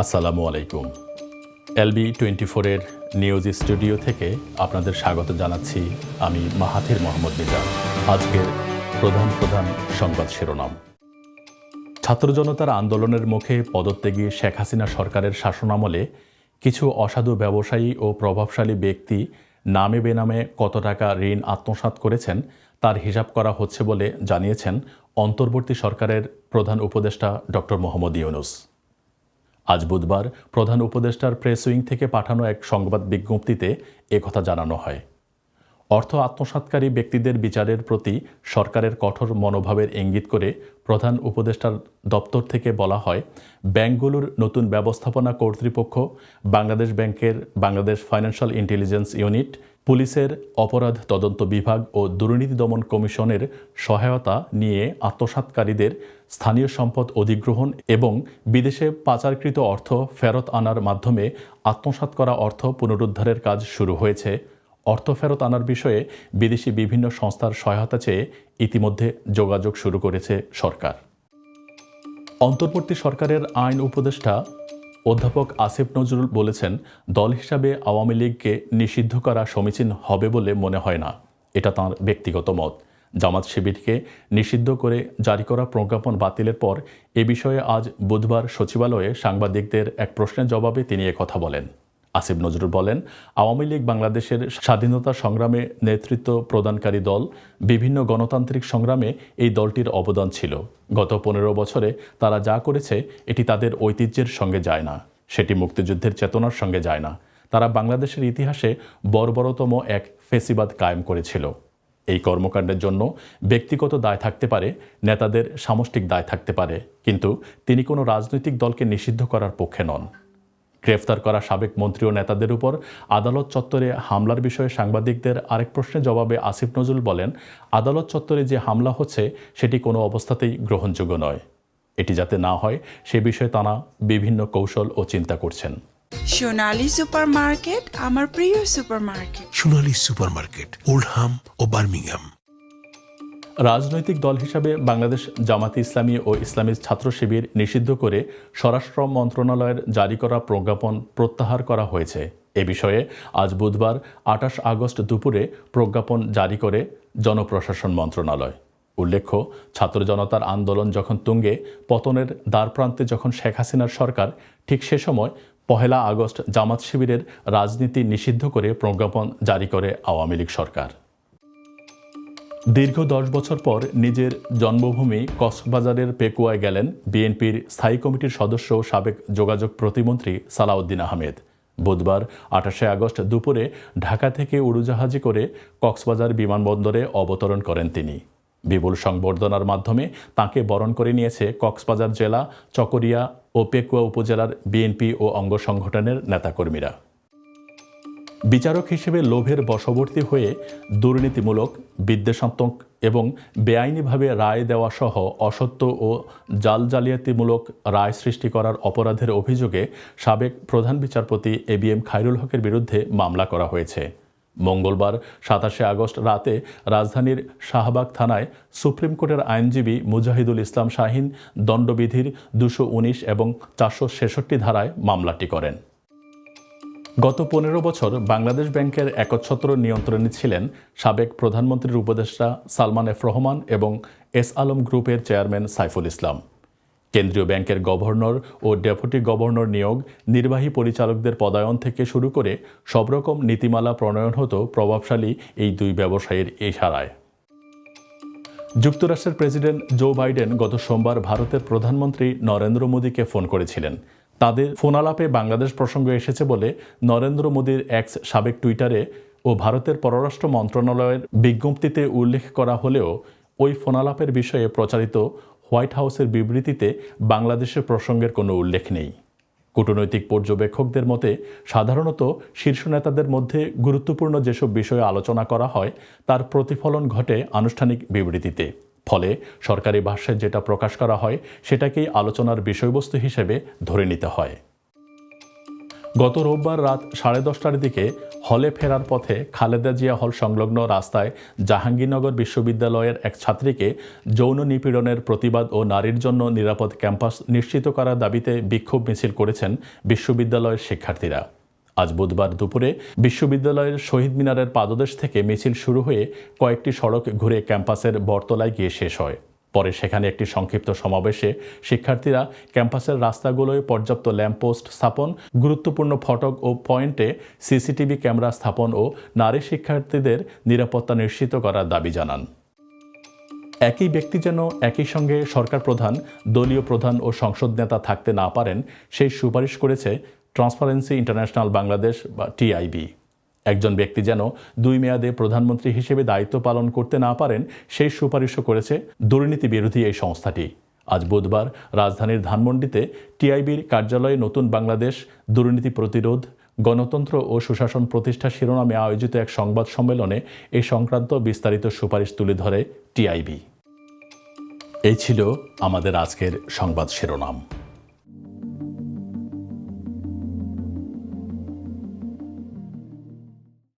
আসসালামু আলাইকুম। LB twenty ফোরের নিউজ স্টুডিও থেকে আপনাদের স্বাগত জানাচ্ছি আমি মাহাথির মোহাম্মদ মিজান। আজকের প্রধান প্রধান সংবাদ শিরোনাম। ছাত্র জনতার আন্দোলনের মুখে পদত্যাগী শেখ হাসিনা সরকারের শাসনামলে কিছু অসাধু ব্যবসায়ী ও প্রভাবশালী ব্যক্তি নামে বেনামে কত টাকা ঋণ আত্মসাৎ করেছেন তার হিসাব করা হচ্ছে বলে জানিয়েছেন অন্তর্বর্তী সরকারের প্রধান উপদেষ্টা ডক্টর মোহাম্মদ ইউনুস। আজ বুধবার প্রধান উপদেষ্টার প্রেস উইং থেকে পাঠানো এক সংবাদ বিজ্ঞপ্তিতে একথা জানানো হয়। অর্থ আত্মসাৎকারী ব্যক্তিদের বিচারের প্রতি সরকারের কঠোর মনোভাবের ইঙ্গিত করে প্রধান উপদেষ্টার দপ্তর থেকে বলা হয়, ব্যাংকগুলোর নতুন ব্যবস্থাপনা কর্তৃপক্ষ, বাংলাদেশ ব্যাংকের বাংলাদেশ ফাইন্যান্সিয়াল ইন্টেলিজেন্স ইউনিট, পুলিশের অপরাধ তদন্ত বিভাগ ও দুর্নীতি দমন কমিশনের সহায়তা নিয়ে আত্মসাৎকারীদের স্থানীয় সম্পদ অধিগ্রহণ এবং বিদেশে পাচারকৃত অর্থ ফেরত আনার মাধ্যমে আত্মসাৎ করা অর্থ পুনরুদ্ধারের কাজ শুরু হয়েছে। অর্থ ফেরত আনার বিষয়ে বিদেশি বিভিন্ন সংস্থার সহায়তা চেয়ে ইতিমধ্যে যোগাযোগ শুরু করেছে সরকার। অন্তর্বর্তী সরকারের আইন উপদেষ্টা অধ্যাপক আসিফ নজরুল বলেছেন, দল হিসাবে আওয়ামী লীগকে নিষিদ্ধ করা সমীচীন হবে বলে মনে হয় না। এটা তাঁর ব্যক্তিগত মত। জামাত শিবিরকে নিষিদ্ধ করে জারি করা প্রজ্ঞাপন বাতিলের পর এ বিষয়ে আজ বুধবার সচিবালয়ে সাংবাদিকদের এক প্রশ্নের জবাবে তিনি কথা বলেন। আসিফ নজরুল বলেন, আওয়ামী লীগ বাংলাদেশের স্বাধীনতা সংগ্রামে নেতৃত্ব প্রদানকারী দল বিভিন্ন গণতান্ত্রিক সংগ্রামে এই দলটির অবদান ছিল। গত পনেরো বছরে তারা যা করেছে, এটি তাদের ঐতিহ্যের সঙ্গে যায় না। সেটি মুক্তিযুদ্ধের চেতনার সঙ্গে যায় না। তারা বাংলাদেশের ইতিহাসে বর্বরতম এক ফেসিবাদ কায়েম করেছিল। এই কর্মকাণ্ডের জন্য ব্যক্তিগত দায় থাকতে পারে, নেতাদের সামষ্টিক দায় থাকতে পারে, কিন্তু তিনি কোনো রাজনৈতিক দলকে নিষিদ্ধ করার পক্ষে নন। গ্রেফতার করা সাবেক মন্ত্রী ও নেতাদের উপর আদালত চত্বরে হামলার বিষয়ে সাংবাদিকদের আরেক প্রশ্নের জবাবে আসিফ নজরুল বলেন আদালত চত্বরে যে হামলা হচ্ছে সেটি কোনো অবস্থাতেই গ্রহণযোগ্য নয়। এটি যাতে না হয় সে বিষয়ে তারা বিভিন্ন কৌশল ও চিন্তা করছেন। সোনালী সুপারমার্কেট আমার প্রিয় সুপারমার্কেট। সোনালী সুপারমার্কেট ওল্ডহাম ও বার্মিংহাম। রাজনৈতিক দল হিসাবে বাংলাদেশ জামাতে ইসলামী ও ইসলামী ছাত্র শিবির নিষিদ্ধ করে স্বরাষ্ট্র মন্ত্রণালয়ের জারি করা প্রজ্ঞাপন প্রত্যাহার করা হয়েছে। এ বিষয়ে আজ বুধবার আঠাশ আগস্ট দুপুরে প্রজ্ঞাপন জারি করে জনপ্রশাসন মন্ত্রণালয়। উল্লেখ্য, ছাত্র জনতার আন্দোলন যখন তুঙ্গে, পতনের দ্বারপ্রান্তে যখন শেখ হাসিনার সরকার, ঠিক সে সময় পহেলা আগস্ট জামাত শিবিরের রাজনীতি নিষিদ্ধ করে প্রজ্ঞাপন জারি করে আওয়ামী লীগ সরকার। দীর্ঘ দশ বছর পর নিজের জন্মভূমি কক্সবাজারের পেকুয়ায় গেলেন বিএনপির স্থায়ী কমিটির সদস্য সাবেক যোগাযোগ প্রতিমন্ত্রী সালাউদ্দিন আহমেদ। বুধবার আঠাশে আগস্ট দুপুরে ঢাকা থেকে উড়োজাহাজে করে কক্সবাজার বিমানবন্দরে অবতরণ করেন তিনি। বিপুল সংবর্ধনার মাধ্যমে তাকে বরণ করে নিয়েছে কক্সবাজার জেলা, চকরিয়া ও পেকুয়া উপজেলার বিএনপি ও অঙ্গ সংগঠনের নেতাকর্মীরা। বিচারক হিসেবে লোভের বশবর্তী হয়ে দুর্নীতিমূলক, বিদ্বেষাত্মক এবং বেআইনিভাবে রায় দেওয়া সহ অসত্য ও জাল জালিয়াতিমূলক রায় সৃষ্টি করার অপরাধের অভিযোগে সাবেক প্রধান বিচারপতি এ বি এম খায়রুল হকের বিরুদ্ধে মামলা করা হয়েছে। মঙ্গলবার সাতাশে আগস্ট রাতে রাজধানীর শাহবাগ থানায় সুপ্রিম কোর্টের আইনজীবী মুজাহিদুল ইসলাম শাহিন দণ্ডবিধির দুশো উনিশ এবং চারশো ছেষট্টি ধারায় মামলাটি করেন। গত পনেরো বছর বাংলাদেশ ব্যাংকের একচ্ছত্র নিয়ন্ত্রণে ছিলেন সাবেক প্রধানমন্ত্রীর উপদেষ্টা সালমান এফ রহমান এবং এস আলম গ্রুপের চেয়ারম্যান সাইফুল ইসলাম। কেন্দ্রীয় ব্যাংকের গভর্নর ও ডেপুটি গভর্নর নিয়োগ নির্বাহী পরিচালকদের পদায়ন থেকে শুরু করে সবরকম নীতিমালা প্রণয়ন হতো প্রভাবশালী এই দুই ব্যবসায়ীর ইশারায়। যুক্তরাষ্ট্রের প্রেসিডেন্ট জো বাইডেন গত সোমবার ভারতের প্রধানমন্ত্রী নরেন্দ্র মোদীকে ফোন করেছিলেন। তাদের ফোনালাপে বাংলাদেশ প্রসঙ্গ এসেছে বলে নরেন্দ্র মোদীর এক্স সাবেক টুইটারে ও ভারতের পররাষ্ট্র মন্ত্রণালয়ের বিজ্ঞপ্তিতে উল্লেখ করা হলেও ওই ফোনালাপের বিষয়ে প্রচারিত হোয়াইট হাউসের বিবৃতিতে বাংলাদেশের প্রসঙ্গের কোনো উল্লেখ নেই। কূটনৈতিক পর্যবেক্ষকদের মতে, সাধারণত শীর্ষ নেতাদের মধ্যে গুরুত্বপূর্ণ যেসব বিষয়ে আলোচনা করা হয়, তার প্রতিফলন ঘটে আনুষ্ঠানিক বিবৃতিতে। ফলে সরকারি ভাষ্যে যেটা প্রকাশ করা হয়, সেটাকেই আলোচনার বিষয়বস্তু হিসেবে ধরে নিতে হয়। গত রোববার রাত সাড়ে দশটার দিকে হলে ফেরার পথে খালেদা জিয়া হল সংলগ্ন রাস্তায় জাহাঙ্গীরনগর বিশ্ববিদ্যালয়ের এক ছাত্রীকে যৌন নিপীড়নের প্রতিবাদ ও নারীর জন্য নিরাপদ ক্যাম্পাস নিশ্চিত করার দাবিতে বিক্ষোভ মিছিল করেছেন বিশ্ববিদ্যালয়ের শিক্ষার্থীরা। আজ বুধবার দুপুরে বিশ্ববিদ্যালয়ের শহীদ মিনারের পাদদেশ থেকে মিছিল শুরু হয়ে কয়েকটি সড়ক ঘুরে ক্যাম্পাসের বটতলায় গিয়ে শেষ হয়। পরে সেখানে একটি সংক্ষিপ্ত সমাবেশে শিক্ষার্থীরা ক্যাম্পাসের রাস্তাগুলোয় পর্যাপ্ত ল্যাম্পপোস্ট স্থাপন, গুরুত্বপূর্ণ ফটক ও পয়েন্টে সিসিটিভি ক্যামেরা স্থাপন ও নারী শিক্ষার্থীদের নিরাপত্তা নিশ্চিত করার দাবি জানান। একই ব্যক্তি যেন একই সঙ্গে সরকার প্রধান, দলীয় প্রধান ও সংসদ নেতা থাকতে না পারেন, সেই সুপারিশ করেছে ট্রান্সপারেন্সি ইন্টারন্যাশনাল বাংলাদেশ বা টিআইবি একজন ব্যক্তি যেন দুই মেয়াদে প্রধানমন্ত্রী হিসেবে দায়িত্ব পালন করতে না পারেন, সেই সুপারিশও করেছে দুর্নীতি বিরোধী এই সংস্থাটি। আজ বুধবার রাজধানীর ধানমন্ডিতে টিআইবির কার্যালয়ে নতুন বাংলাদেশ দুর্নীতি প্রতিরোধ, গণতন্ত্র ও সুশাসন প্রতিষ্ঠা শিরোনামে আয়োজিত এক সংবাদ সম্মেলনে এই সংক্রান্ত বিস্তারিত সুপারিশ তুলে ধরে টিআইবি এই ছিল আমাদের আজকের সংবাদ শিরোনাম।